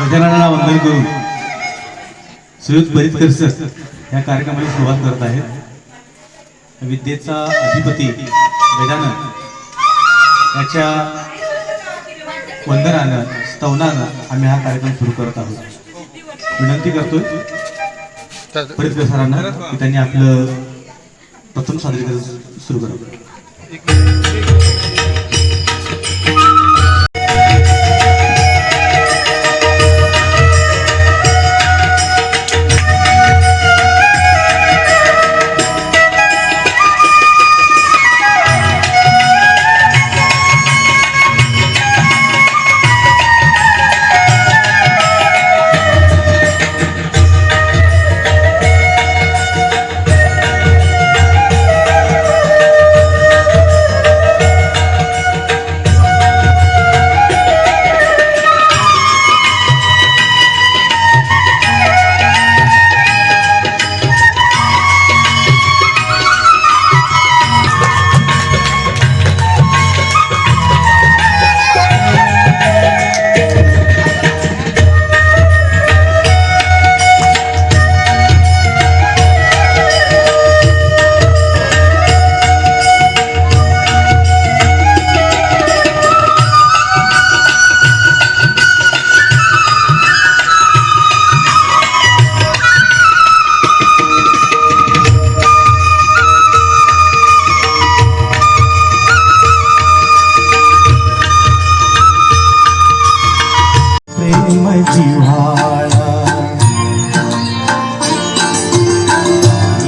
गजाननाला वंदन करून सुयोज परितकर सर या कार्यक्रमाची सुरुवात करत आहेत. विद्येचा अधिपती गजानन याच्या वंदनानं स्तवनानं आम्ही हा कार्यक्रम सुरू करत आहोत. विनंती करतोय परितकर सरांना की त्यांनी आपलं प्रथम सादरीकरण सुरू करावं.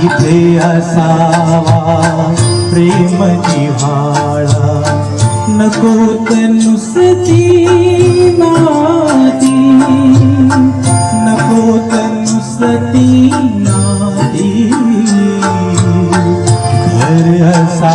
इथे असावा प्रेम प्रेमनि नको तनु सती नी नको तनु सती नर असा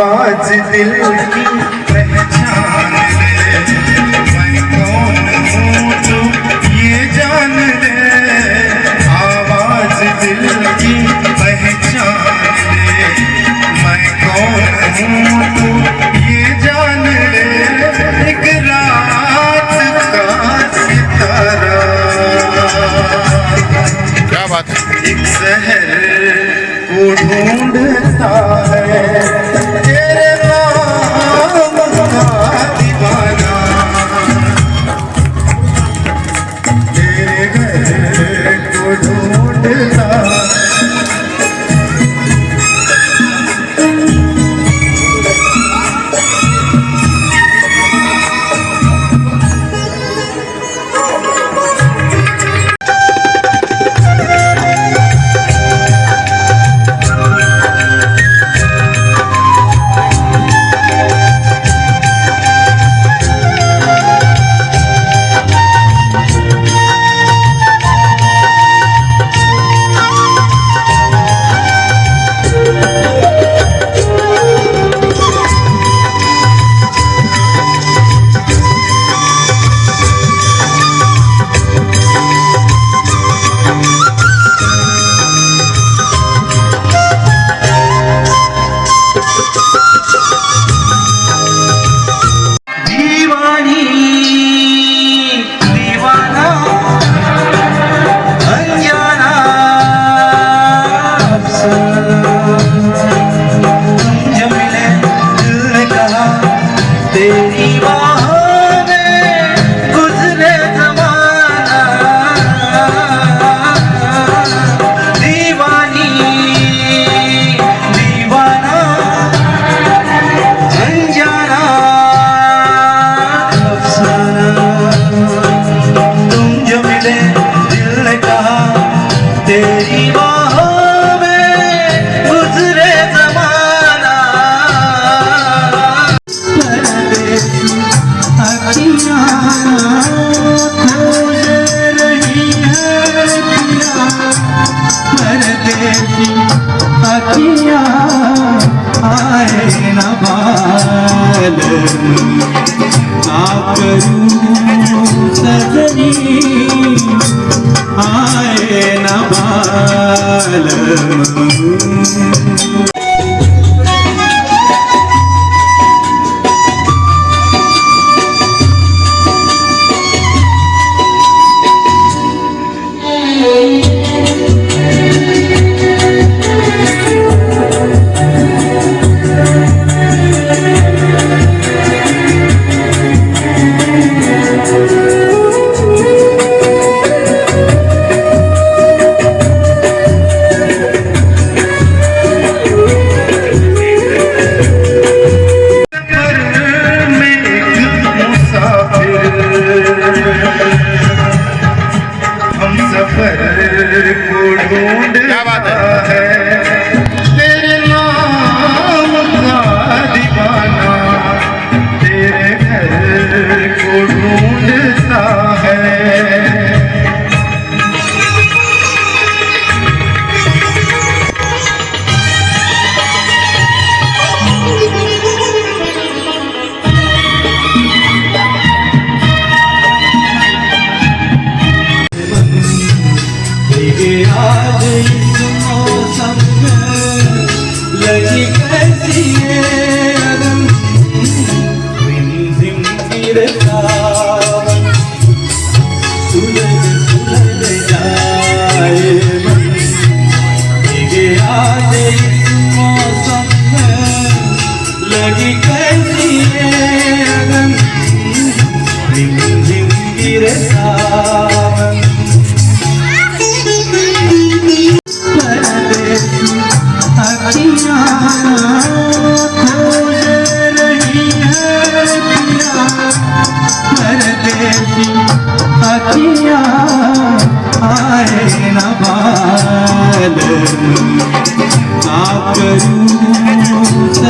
आवाज़ दिल की पहचान मैं कौन हूँ तू ये जान दे आवाज़ दिल की पहचान मैं कौन हूँ तू ये जान दे एक रात का सितारा। क्या बात एक शहर को ढूंढता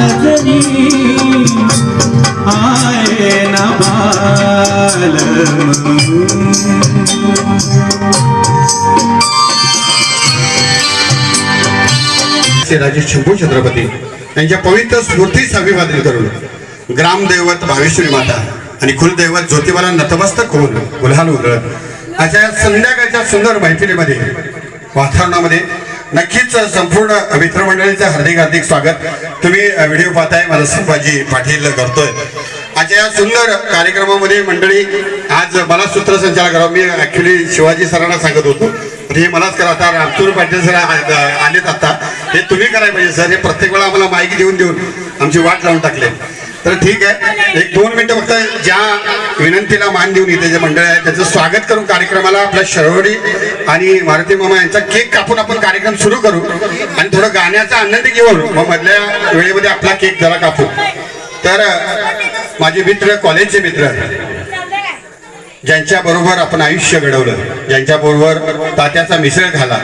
नजनी आए न राजे शंभू छत्रपती यांच्या पवित्र स्मृतीस अभिवादन करून ग्रामदैवत भावेश्वरी माता आणि कुलदैवत ज्योतिबाला नतमस्तक होऊन गुल्हाल उधळत अशा संध्याकाळच्या सुंदर मैफिलीमध्ये वातावरणामध्ये नक्कीच संपूर्ण मित्रमंडळीचं हार्दिक हार्दिक स्वागत. तुम्ही व्हिडिओ पाहताय मला संभाजी पाटील करतोय. आजच्या या सुंदर कार्यक्रमामध्ये मंडळी आज मला सूत्रसंचालन करावं. मी ऍक्च्युली शिवाजी सरांना सांगत होतो. हे मलाच करा आता. रामचूर पाटील सर आलेत आता. हे तुम्ही करायला पाहिजे म्हणजे, सर हे प्रत्येक वेळा आम्हाला माहिती देऊन देऊन आमची वाट लावून टाकले. तर ठीक आहे. एक दोन मिनिटं फक्त ज्या विनंतीला मान देऊन इथे जे मंडळ आहे त्याचं स्वागत करून कार्यक्रमाला आपल्या शरवडी आणि मारुती मामा यांचा केक कापून आपण कार्यक्रम सुरू करू आणि थोडं गाण्याचा आनंद घेऊन मग मधल्या वेळेमध्ये आपला केक जरा कापू. तर माझे मित्र कॉलेजचे मित्र ज्यांच्या बरोबर आपण आयुष्य घडवलं ज्यांच्या बरोबर तात्याचा मिसळ झाला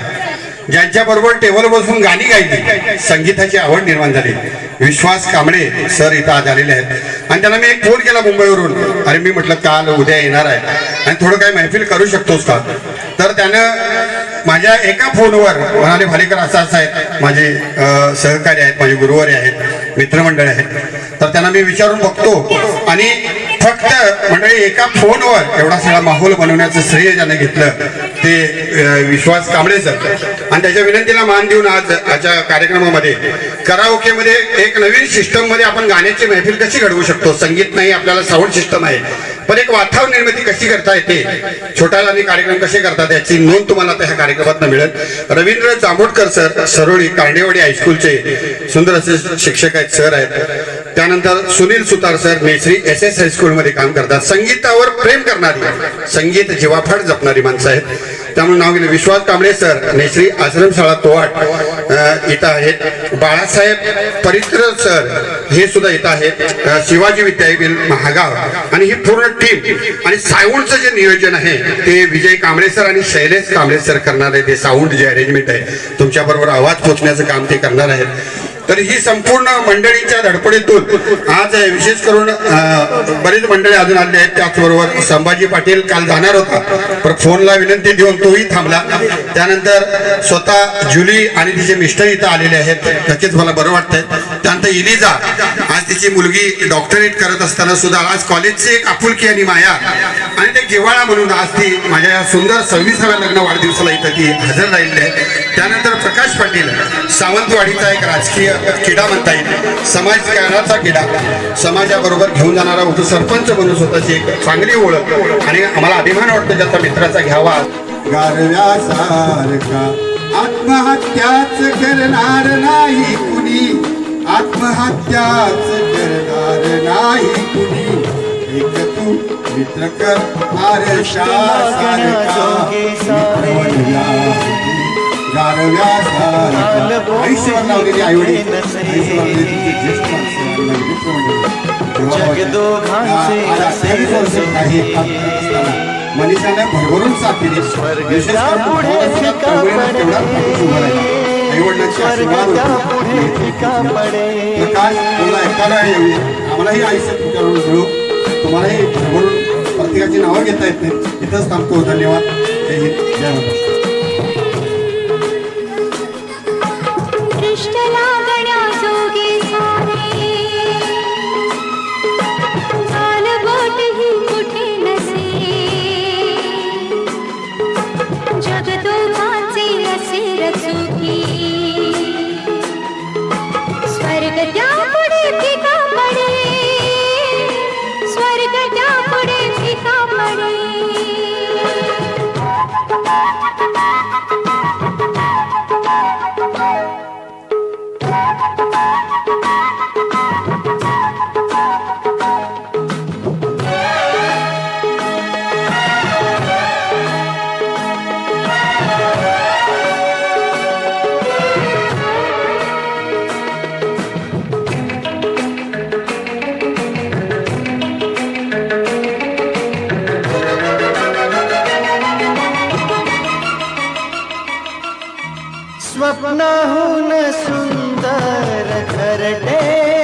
ज्यांच्या बरोबर टेबल बसून गाणी गायली संगीताची आवड निर्माण झाली विश्वास कांबळे सर इथं आज आलेले आहेत. आणि त्यांना मी एक फोन केला मुंबईवरून. अरे मी म्हटलं काल उद्या येणार आहे. आणि थोडं काही महफिल करू शकतोस का? तर त्यानं माझ्या एका फोनवर म्हणाले भालेकर असं असं आहेत माझे सहकारी आहेत माझे गुरुवारी आहेत मित्रमंडळ आहेत. तर त्यांना मी विचारून बघतो. आणि फक्त मंडळी एका फोनवर एवढा सगळा माहोल बनवण्याचं श्रेय ज्यानं घेतलं ते विश्वास कांबळे सर. आणि त्याच्या विनंतीला मान देऊन आज आजच्या कार्यक्रमामध्ये कराओकेमध्ये एक नवीन सिस्टममध्ये आपण गाण्याची मैफिल कशी घडवू शकतो? संगीत नाही आपल्याला साऊंड सिस्टम आहे. पण एक वातावरण निर्मिती कशी करता येते? छोटा आणि कार्यक्रम कसे करतात याची नोंद तुम्हाला त्या ह्या कार्यक्रमात मिळेल. रवींद्र जांभोटकर सर सरोळी कांडेवाडी हायस्कूलचे सुंदर असे शिक्षक आहेत सर आहेत. त्यानंतर सुनील सुतार सर मेसरी एस एस हायस्कूलमध्ये काम करतात. संगीतावर प्रेम करणारी संगीत जीवाफाड जपणारी माणसं आहेत. त्यामुळे नाव गेले. विश्वास कांबळे सर नेसरी आश्रमशाळा तोवाट इथं आहेत. बाळासाहेब परित्र सर हे सुद्धा इथं आहेत. शिवाजी विद्यापीठ महागाव. आणि ही पूर्ण टीम आणि साऊंडचं जे नियोजन आहे ते विजय कांबळे सर आणि शैलेश कांबळे सर करणार आहे ते साऊंड जे अरेंजमेंट आहे तुमच्याबरोबर आवाज पोचण्याचं काम ते करणार आहेत. तर ही संपूर्ण मंडळीच्या धडपडीतून आज विशेष करून बरीच मंडळी अजून आले आहेत. त्याचबरोबर संभाजी पाटील काल जाणार होता. पण फोनला विनंती देऊन तोही थांबला. त्यानंतर स्वतः जुली आणि तिचे मिस्टर इथं आलेले आहेत. नक्कीच मला बरं वाटतंय. त्यानंतर इलिजा आज तिची मुलगी डॉक्टरेट करत असताना सुद्धा आज कॉलेजची एक आपुलकी आणि माया आणि ते जिव्हाळा म्हणून आज ती माझ्या या सुंदर सव्वीसाव्या लग्न वाढदिवसाला इथं ती हजर राहिलेली आहे. त्यानंतर प्रकाश पाटील सावंतवाडीचा एक राजकीय किडा म्हणता येईल. समाजकारणाचा किडा. समाजाबरोबर घेऊन जाणारा उपसरपंच म्हणून स्वतःची एक चांगली ओळख आणि आम्हाला अभिमान वाटतो ज्याचा मित्राचा घ्यावा. गारव्यासारखा आत्महत्याच करणार नाही कुणी. आत्महत्याच करणार नाही कुणी. एक तू मित्र कर आरशासारखा. लावलेली आईवडील. मनीषाने भरभरून साथ दिली. आईवडिलांचे. प्रकाश तुला ऐकायला येऊ आम्हालाही आयुष्यात मिळू. तुम्हालाही भरभरून प्रत्येकाची नावं घेता येत नाही इथंच थांबतो. धन्यवाद. जय हिंद. जय महाराष्ट्र. ইষ্ট লাগা स्वप्नाहून सुंदर सुन्दर करटे